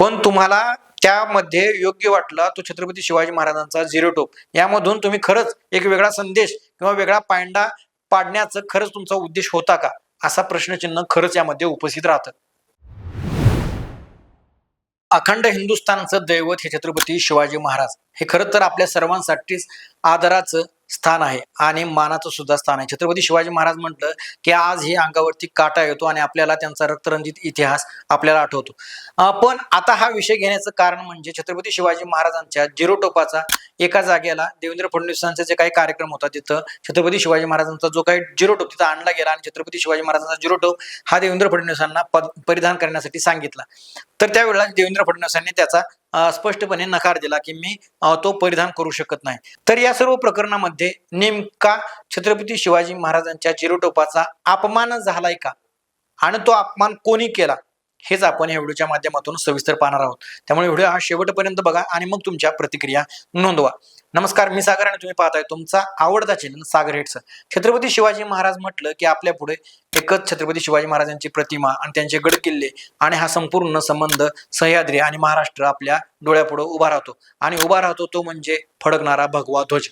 पण तुम्हाला त्यामध्ये योग्य वाटला तो छत्रपती शिवाजी महाराजांचा झिरो टोप. यामधून तुम्ही खरंच एक वेगळा संदेश किंवा वेगळा पांडा पाडण्याचं खरंच तुमचा उद्देश होता का? असा प्रश्नचिन्ह खरंच यामध्ये उपस्थित राहतं. अखंड हिंदुस्थानचं दैवत हे छत्रपती शिवाजी महाराज. हे खरं तर आपल्या सर्वांसाठीच आदराचं स्थान आहे आणि मानाचं सुद्धा स्थान आहे. छत्रपती शिवाजी महाराज म्हटलं की आज हे अंगावरती काटा येतो आणि आपल्याला त्यांचा रक्तरंजित इतिहास आपल्याला आठवतो. पण आता हा विषय घेण्याचं कारण म्हणजे छत्रपती शिवाजी महाराजांच्या जिरोटोपाचा एका जागेला देवेंद्र फडणवीसांचे जे काही कार्यक्रम होता तिथं छत्रपती शिवाजी महाराजांचा जो काही जिरोटोप तिथं आणला गेला आणि छत्रपती शिवाजी महाराजांचा जिरोटोप हा देवेंद्र फडणवीसांना पद- परिधान करण्यासाठी सांगितला. तर त्यावेळेला देवेंद्र फडणवीसांनी त्याचा स्पष्टपणे नकार दिला की मी तो परिधान करू शकत नाही. तर या सर्व प्रकरणामध्ये नेमका छत्रपती शिवाजी महाराजांच्या चिरोटोपाचा अपमान झालाय का? आणि तो अपमान कोणी केला? हेच आपण या व्हिडिओच्या माध्यमातून सविस्तर पाहणार आहोत. त्यामुळे व्हिडिओ हा शेवटपर्यंत बघा आणि मग तुमच्या प्रतिक्रिया नोंदवा. नमस्कार मी सागर आणि तुम्ही पाहताय तुमचा आवडता चॅनल सागर हेट्स छत्रपती शिवाजी महाराज म्हटलं की आपल्या पुढे एकच छत्रपती शिवाजी महाराजांची प्रतिमा आणि त्यांचे गडकिल्ले आणि हा संपूर्ण संबंध सह्याद्री आणि महाराष्ट्र आपल्या डोळ्यापुढे उभा राहतो. आणि उभा राहतो तो म्हणजे फडकणारा भगवा ध्वज.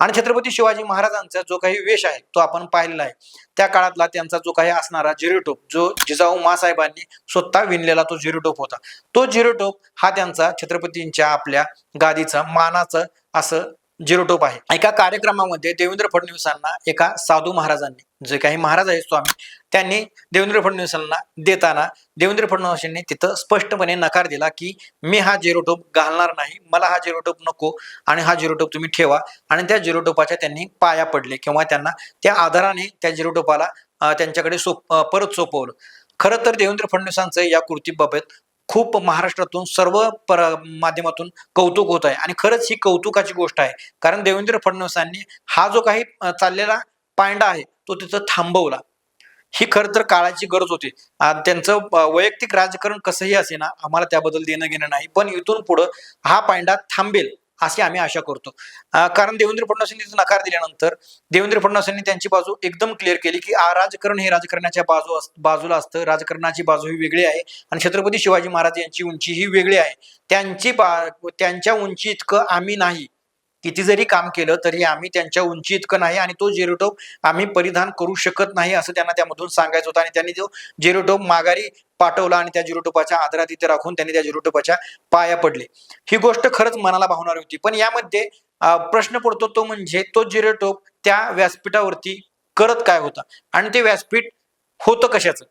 आणि छत्रपती शिवाजी महाराजांचा जो काही वेश आहे तो आपण पाहिलेला आहे. त्या काळातला त्यांचा जो काही असणारा जिरोटोप जो जिजाऊ मासाहेबांनी स्वतः विणलेला तो जिरोटोप होता. तो जिरोटोप हा त्यांचा छत्रपतींच्या आपल्या गादीचं मानाचं असं जिरोटोप आहे. एका कार्यक्रमामध्ये देवेंद्र फडणवीसांना एका साधू महाराजांनी जे काही महाराज आहेत स्वामी त्यांनी देवेंद्र फडणवीसांना देताना देवेंद्र फडणवीसांनी तिथं स्पष्टपणे नकार दिला की मी हा जिरोटोप घालणार नाही मला हा जिरोटोप नको आणि हा जिरोटोप तुम्ही ठेवा. आणि त्या जिरोटोपाच्या त्यांनी पाया पडले किंवा त्यांना त्या आधाराने त्या जिरोटोपाला त्यांच्याकडे सोप परत सोपवलं. खरं तर देवेंद्र फडणवीसांचं या कृतीबाबत खूप महाराष्ट्रातून सर्व पर माध्यमातून कौतुक होत आहे. आणि खरंच ही कौतुकाची गोष्ट आहे. कारण देवेंद्र फडणवीसांनी हा जो काही चाललेला पांडा आहे तो तिथं थांबवला. ही खरं तर काळाची गरज होती. त्यांचं वैयक्तिक राजकारण कसंही असे ना आम्हाला त्याबद्दल देणं घेणं नाही. पण इथून पुढं हा पांडा थांबेल. अशी आम्ही आशा करतो. कारण देवेंद्र फडणवीसांनी नकार दिल्यानंतर देवेंद्र फडणवीसांनी त्यांची बाजू एकदम क्लिअर केली की राजकारण हे राजकारणाच्या बाजू अस- बाजूला असतं. राजकारणाची बाजू ही वेगळी आहे आणि छत्रपती शिवाजी महाराज यांची उंची ही वेगळी आहे. त्यांची बा त्यांच्या उंची इतकं आम्ही नाही. किती जरी काम केलं तरी आम्ही त्यांच्या उंची इतकं नाही आणि तो जेरोटोप आम्ही परिधान करू शकत नाही असं त्यांना त्यामधून सांगायचं होतं. आणि त्यांनी जो जेरोटोप माघारी पाठवला आणि त्या जिरोटोपाच्या आदरात इथे राखून त्यांनी त्या जिरोटोपाच्या पाया पडले. ही गोष्ट खरंच मनाला भावणारी होती. पण यामध्ये प्रश्न पडतो तो म्हणजे तो जिरोटोप त्या व्यासपीठावरती करत काय होता? आणि ते व्यासपीठ होतं कशाचं?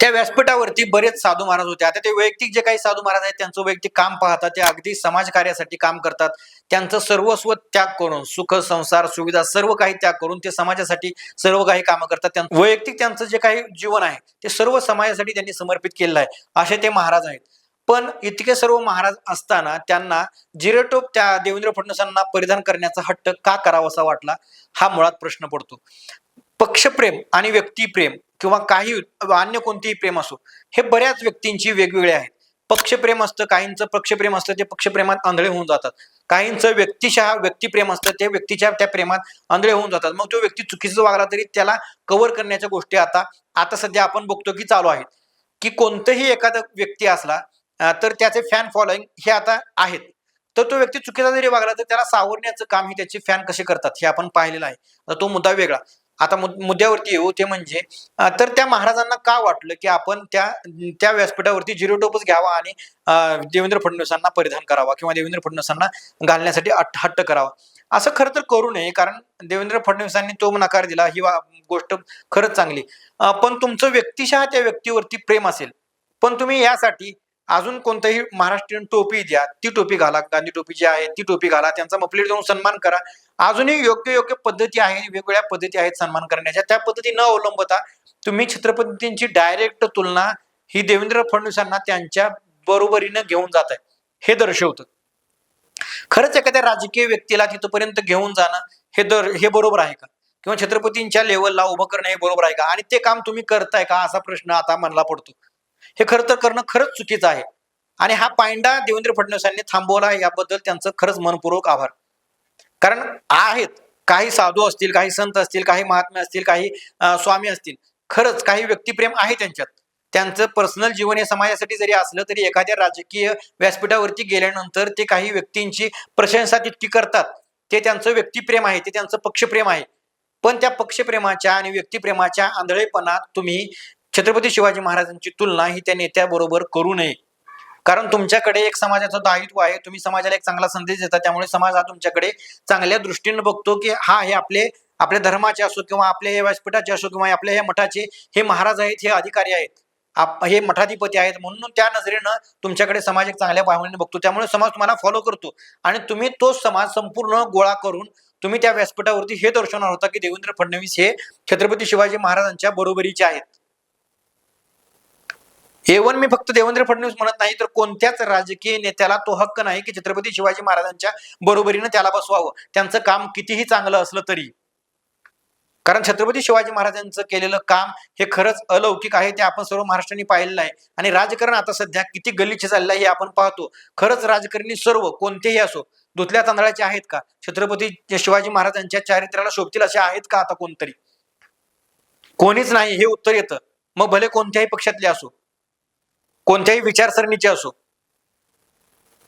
त्या व्यासपीठावरती बरेच साधू महाराज होते. आता ते वैयक्तिक जे काही साधू महाराज आहेत त्यांचं वैयक्तिक काम पाहतात ते अगदी समाजकार्यासाठी काम करतात. त्यांचं सर्वस्व त्याग करून सुख संसार सुविधा सर्व काही त्याग करून ते समाजासाठी सर्व काही कामं करतात. त्यां- वैयक्तिक त्यांचं जे काही जीवन आहे ते सर्व समाजासाठी त्यांनी समर्पित केलेलं आहे असे ते महाराज आहेत. पण इतके सर्व महाराज असताना त्यांना जिरेटोप त्या देवेंद्र फडणवीसांना परिधान करण्याचा हट्ट का करावासा वाटला? हा मुळात प्रश्न पडतो. पक्षप्रेम आणि व्यक्तिप्रेम किंवा काही अन्य कोणतेही प्रेम असो हे बऱ्याच व्यक्तींची वेगवेगळे आहेत. पक्षप्रेम असतं काहींचं पक्षप्रेम असतं ते पक्षप्रेमात आंधळे होऊन जातात. काहींचं व्यक्तिशः व्यक्तिप्रेम असतं ते व्यक्तीच्या त्या प्रेमात आंधळे होऊन जातात. मग तो व्यक्ती चुकीचं वागला तरी त्याला कव्हर करण्याच्या गोष्टी आता आता सध्या आपण बघतो की चालू आहेत. की कोणतंही एखादा व्यक्ती असला तर त्याचे फॅन फॉलोईंग हे आता आहेत. तर तो व्यक्ती चुकीचा जरी वागला तर त्याला सावरण्याचं काम हे त्याचे फॅन कसे करतात हे आपण पाहिलेलं आहे. तो मुद्दा वेगळा. आता मुद्द्यावरती येऊ ते म्हणजे तर त्या महाराजांना का वाटलं की आपण त्या त्या व्यासपीठावरती झिरो टोपच घ्यावा आणि देवेंद्र फडणवीसांना परिधान करावा किंवा देवेंद्र फडणवीसांना घालण्यासाठी हट्ट करावा? असं खरं तर करू नये कारण देवेंद्र फडणवीसांनी तो नकार दिला ही गोष्ट खरंच चांगली. पण तुमचं व्यक्तिशः त्या व्यक्तीवरती प्रेम असेल. पण तुम्ही यासाठी अजून कोणतंही महाराष्ट्रीयन टोपी द्या ती टोपी घाला गांधी टोपी जी आहे ती टोपी घाला त्यांचा मफलेट देऊन सन्मान करा अजूनही योग्य योग्य पद्धती आहे वेगवेगळ्या पद्धती आहेत सन्मान करण्याच्या. त्या पद्धती न अवलंबता तुम्ही छत्रपतींची डायरेक्ट तुलना ही देवेंद्र फडणवीसांना त्यांच्या बरोबरीनं घेऊन जात आहे. हे दर्शवतं. खरंच एखाद्या राजकीय व्यक्तीला तिथपर्यंत घेऊन जाणं हे दर हे बरोबर आहे का? किंवा छत्रपतींच्या लेवलला उभं करणं हे बरोबर आहे का? आणि ते काम तुम्ही करताय का? असा प्रश्न आता मनाला पडतो. हे खरं तर करणं खरंच चुकीचं आहे. आणि हा पायंडा देवेंद्र फडणवीसांनी थांबवला याबद्दल त्यांचं खरंच मनपूर्वक आभार. कारण आहेत. काही साधू असतील काही संत असतील काही महात्मे असतील काही स्वामी असतील. खरंच काही व्यक्तिप्रेम आहे त्यांच्यात. त्यांचं पर्सनल जीवन हे समाजासाठी जरी असलं तरी एखाद्या राजकीय व्यासपीठावरती गेल्यानंतर ते काही व्यक्तींची प्रशंसा तितकी करतात. ते त्यांचं व्यक्तिप्रेम आहे ते त्यांचं पक्षप्रेम आहे. पण त्या पक्षप्रेमाच्या आणि व्यक्तिप्रेमाच्या आंधळेपणात तुम्ही छत्रपती शिवाजी महाराजांची तुलना ही त्या नेत्याबरोबर करू नये. कारण तुमच्याकडे एक समाजाचं दायित्व आहे. तुम्ही समाजाला एक चांगला संदेश देता. त्यामुळे समाज हा तुमच्याकडे चांगल्या दृष्टीने बघतो की हा हे आपले आपल्या धर्माचे असो किंवा आपल्या हे व्यासपीठाचे असो किंवा आपल्या हे मठाचे हे महाराज आहेत हे अधिकारी आहेत. आप हे मठाधिपती आहेत म्हणून त्या नजरेनं तुमच्याकडे समाज एक चांगल्या भावनेने बघतो. त्यामुळे समाज तुम्हाला फॉलो करतो. आणि तुम्ही तो समाज संपूर्ण गोळा करून तुम्ही त्या व्यासपीठावरती हे दर्शवणार होता की देवेंद्र फडणवीस हे छत्रपती शिवाजी महाराजांच्या बरोबरीचे आहेत. एवन मी फक्त देवेंद्र फडणवीस म्हणत नाही तर कोणत्याच राजकीय नेत्याला तो हक्क नाही की छत्रपती शिवाजी महाराजांच्या बरोबरीनं त्याला बसवावं. त्यांचं काम कितीही चांगलं असलं तरी. कारण छत्रपती शिवाजी महाराजांचं केलेलं काम हे खरंच अलौकिक आहे ते आपण सर्व महाराष्ट्रांनी पाहिलेलं आहे आणि राजकारण आता सध्या किती गलिच्छ चाललं आहे हे आपण पाहतो. खरंच राजकारणी सर्व कोणतेही असो धुतल्या तांदळाचे आहेत का? छत्रपती शिवाजी महाराजांच्या चारित्र्याला शोभतील असे आहेत का आता कोणतरी? कोणीच नाही हे उत्तर येतं. मग भले कोणत्याही पक्षातले असो कोणत्याही विचारसरणीचे असो.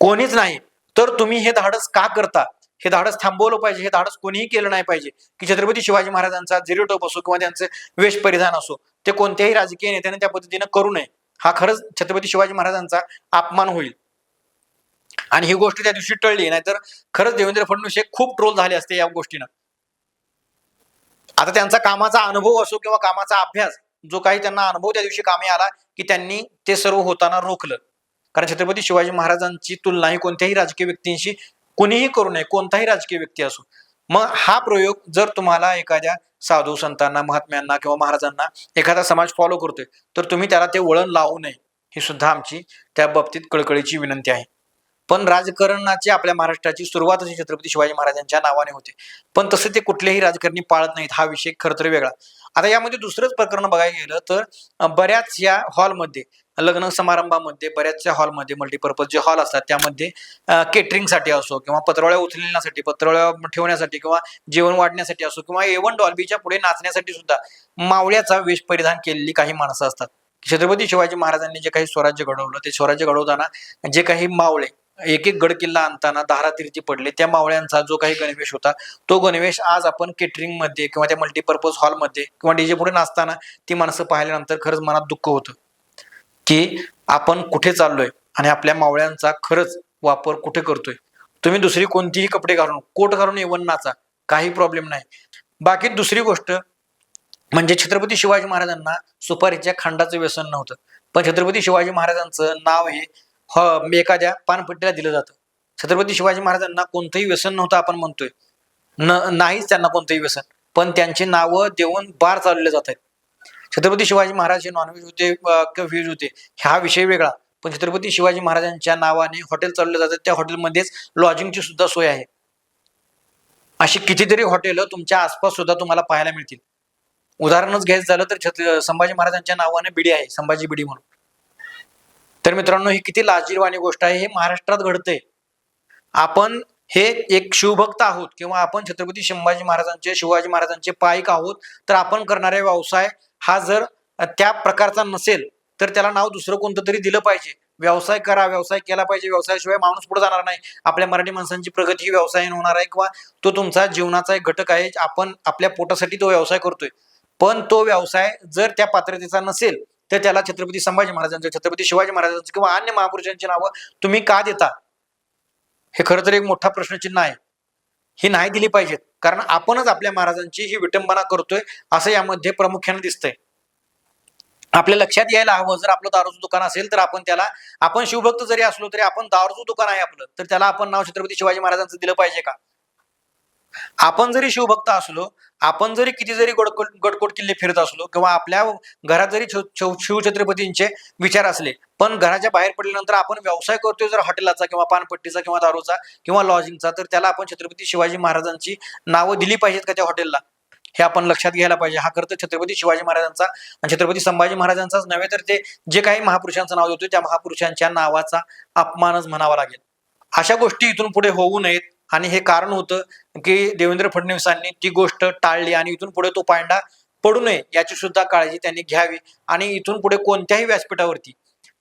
कोणीच नाही. तर तुम्ही हे धाडस का करता? हे धाडस थांबवलं पाहिजे. हे धाडस कोणीही केलं नाही पाहिजे. की छत्रपती शिवाजी महाराजांचा झिरो असो किंवा त्यांचे वेश परिधान असो ते कोणत्याही राजकीय नेत्याने त्या पद्धतीने करू नये. हा खरंच छत्रपती शिवाजी महाराजांचा अपमान होईल. आणि ही गोष्ट त्या दिवशी टळली. नाहीतर खरंच देवेंद्र फडणवीस हे खूप ट्रोल झाले असते या गोष्टीनं. आता त्यांचा कामाचा अनुभव असो किंवा कामाचा अभ्यास जो काही त्यांना अनुभव त्या दिवशी कामी आला की त्यांनी ते सर्व होताना रोखलं. कारण छत्रपती शिवाजी महाराजांची तुलना ही कोणत्याही राजकीय व्यक्तींशी कोणीही करू नये कोणताही राजकीय व्यक्ती असो. मग हा प्रयोग जर तुम्हाला एखाद्या साधू संतांना महात्म्यांना किंवा महाराजांना एखादा समाज फॉलो करतोय तर तुम्ही त्याला ते वळण लावू नये ही सुद्धा आमची त्या बाबतीत कळकळीची विनंती आहे. पण राजकारणाची आपल्या महाराष्ट्राची सुरुवात अशी छत्रपती शिवाजी महाराजांच्या नावाने होते. पण तसे ते कुठलेही राजकारणी पाळत नाहीत हा विषय खरं तर वेगळा. आता यामध्ये दुसरंच प्रकरण बघायला गेलं तर बऱ्याच या हॉलमध्ये लग्न समारंभामध्ये बऱ्याचशा हॉलमध्ये मल्टीपर्पज जे हॉल असतात त्यामध्ये केटरिंगसाठी असो किंवा पत्रवळ्या उचलण्यासाठी पत्रवळ्या ठेवण्यासाठी किंवा जेवण वाढण्यासाठी असो किंवा एवन डॉल्बीच्या पुढे नाचण्यासाठी सुद्धा मावळ्याचा वेश परिधान केलेली काही माणसं असतात. छत्रपती शिवाजी महाराजांनी जे काही स्वराज्य घडवलं ते स्वराज्य घडवताना जे काही मावळे एक एक गड किल्ला आणताना धारातीर्थी पडले. त्या मावळ्यांचा जो काही गणवेश होता तो गणवेश आज आपण केटरिंगमध्ये किंवा त्या मल्टीपर्पज हॉलमध्ये किंवा डीजे पुढे नाचताना ती माणसं पाहिल्यानंतर खरंच मनात दुःख होतं. की आपण कुठे चाललोय आणि आपल्या मावळ्यांचा खरंच वापर कुठे करतोय? तुम्ही दुसरी कोणतीही कपडे घालून कोट घालून येऊन नाचा काही प्रॉब्लेम नाही. बाकी दुसरी गोष्ट म्हणजे छत्रपती शिवाजी महाराजांना सुपारीच्या खांडाचं व्यसन नव्हतं. पण छत्रपती शिवाजी महाराजांचं नाव हे ह एखाद्या पानपट्टीला दिलं जातं. छत्रपती शिवाजी महाराजांना कोणतंही व्यसन नव्हतं आपण म्हणतोय. न नाहीच त्यांना कोणतंही व्यसन. पण त्यांची नावं देऊन बार चालवले जात आहेत. छत्रपती शिवाजी महाराज हे नॉनव्हेज होते किंवा व्हेज होते हा विषय वेगळा. पण छत्रपती शिवाजी महाराजांच्या नावाने हॉटेल चालवले जातात त्या हॉटेलमध्येच लॉजिंगची सुद्धा सोय आहे. अशी कितीतरी हॉटेल तुमच्या आसपास सुद्धा तुम्हाला पाहायला मिळतील. उदाहरणच घ्यायचं झालं तर छत्र संभाजी महाराजांच्या नावाने बिडी आहे संभाजी बिडी म्हणून. तर मित्रांनो ही किती लाजीरवाणी गोष्ट आहे हे महाराष्ट्रात घडते आपण हे एक शिवभक्त आहोत किंवा आपण छत्रपती संभाजी महाराजांचे शिवाजी महाराजांचे पायिक आहोत तर आपण करणारे व्यवसाय हा जर त्या प्रकारचा नसेल तर त्याला नाव दुसरं कोणतं तरी दिलं पाहिजे. व्यवसाय करा व्यवसाय केला पाहिजे. व्यवसायाशिवाय माणूस पुढे जाणार नाही. आपल्या मराठी माणसांची प्रगती ही व्यवसायाने होणार आहे किंवा तो तुमचा जीवनाचा एक घटक आहे आपण आपल्या पोटासाठी तो व्यवसाय करतोय. पण तो व्यवसाय जर त्या पात्रतेचा नसेल तर त्याला छत्रपती संभाजी महाराजांचं छत्रपती शिवाजी महाराजांचं किंवा अन्य महापुरुषांची नावं तुम्ही का देता? हे खरं तर एक मोठा प्रश्नचिन्ह आहे. ही नाही दिली पाहिजेत. कारण आपणच आपल्या महाराजांची ही विटंबना करतोय असं यामध्ये प्रामुख्याने दिसतंय. आपल्या लक्षात यायला हवं. जर आपलं दारूचं दुकान असेल तर आपण त्याला आपण शिवभक्त जरी असलो तरी आपण दारूचं दुकान आहे आपलं. तर त्याला आपण नाव छत्रपती शिवाजी महाराजांचं दिलं पाहिजे का? आपण जरी शिवभक्त असलो आपण जरी किती जरी गडकोट गडकोट किल्ले फिरत असलो किंवा आपल्या घरात जरी शिव- शिवछत्रपतींचे विचार असले पण घराच्या बाहेर पडल्यानंतर आपण व्यवसाय करतोय जर हॉटेलाचा किंवा पानपट्टीचा किंवा दारूचा किंवा लॉजिंगचा तर त्याला आपण छत्रपती शिवाजी महाराजांची नावं दिली पाहिजेत का त्या हॉटेलला? हे आपण लक्षात घ्यायला पाहिजे. हा खरं तर छत्रपती शिवाजी महाराजांचा आणि छत्रपती संभाजी महाराजांचाच नव्हे तर ते जे काही महापुरुषांचं नाव देतो त्या महापुरुषांच्या नावाचा अपमानच म्हणावा लागेल. अशा गोष्टी इथून पुढे होऊ नयेत. आणि हे कारण होतं की देवेंद्र फडणवीसांनी ती गोष्ट टाळली आणि इथून पुढे तो पांडा पडू नये याची सुद्धा काळजी त्यांनी घ्यावी. आणि इथून पुढे कोणत्याही व्यासपीठावरती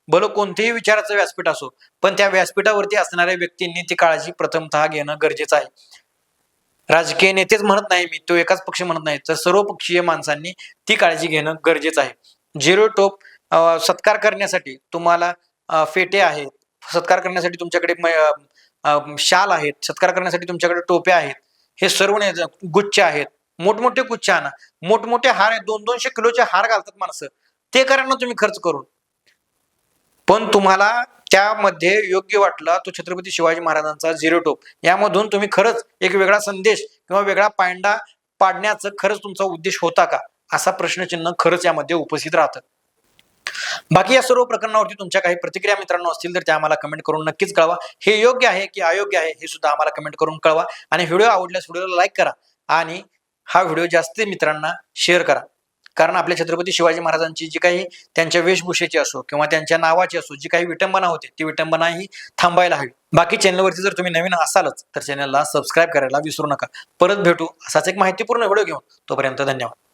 भलं कोणतेही विचाराचं व्यासपीठ असो पण त्या व्यासपीठावरती असणाऱ्या व्यक्तींनी ती काळजी प्रथमतः घेणं गरजेचं आहे. राजकीय नेतेच म्हणत नाही मी तो एकाच पक्ष म्हणत नाही तर सर्व पक्षीय माणसांनी ती काळजी घेणं गरजेचं आहे. झिरो टोप सत्कार करण्यासाठी तुम्हाला फेटे आहेत. सत्कार करण्यासाठी तुमच्याकडे शाल आहेत सत्कार करण्यासाठी तुमच्याकडे टोप्या आहेत हे सर्व गुच्छ आहेत मोठमोठे गुच्छ आणा. मोठमोठे हार आहेत दोन दोनशे किलोचे हार घालतात माणसं. ते करा ना तुम्ही खर्च करून. पण तुम्हाला त्यामध्ये योग्य वाटला तो छत्रपती शिवाजी महाराजांचा झिरो टोप. यामधून तुम्ही खरंच एक वेगळा संदेश किंवा वेगळा पायंडा पाडण्याचं खरंच तुमचा उद्देश होता का? असा प्रश्नचिन्ह खरंच यामध्ये उपस्थित राहतं. बाकी या सर्व प्रकरणावरती तुमच्या काही प्रतिक्रिया मित्रांनो असतील तर त्या आम्हाला कमेंट करून नक्कीच कळवा. हे योग्य आहे की अयोग्य आहे हे सुद्धा आम्हाला कमेंट करून कळवा. आणि व्हिडिओ आवडल्यास व्हिडिओला लाईक करा आणि हा व्हिडिओ जास्त मित्रांना शेअर करा. कारण आपल्या छत्रपती शिवाजी महाराजांची जी काही त्यांच्या वेशभूषेची असो किंवा त्यांच्या नावाची असो जी काही विटंबना होते ती विटंबना ही थांबायला हवी. बाकी चॅनलवरती जर तुम्ही नवीन असालच तर चॅनलला सबस्क्राईब करायला विसरू नका. परत भेटू असाच एक माहितीपूर्ण व्हिडिओ घेऊन. तोपर्यंत धन्यवाद.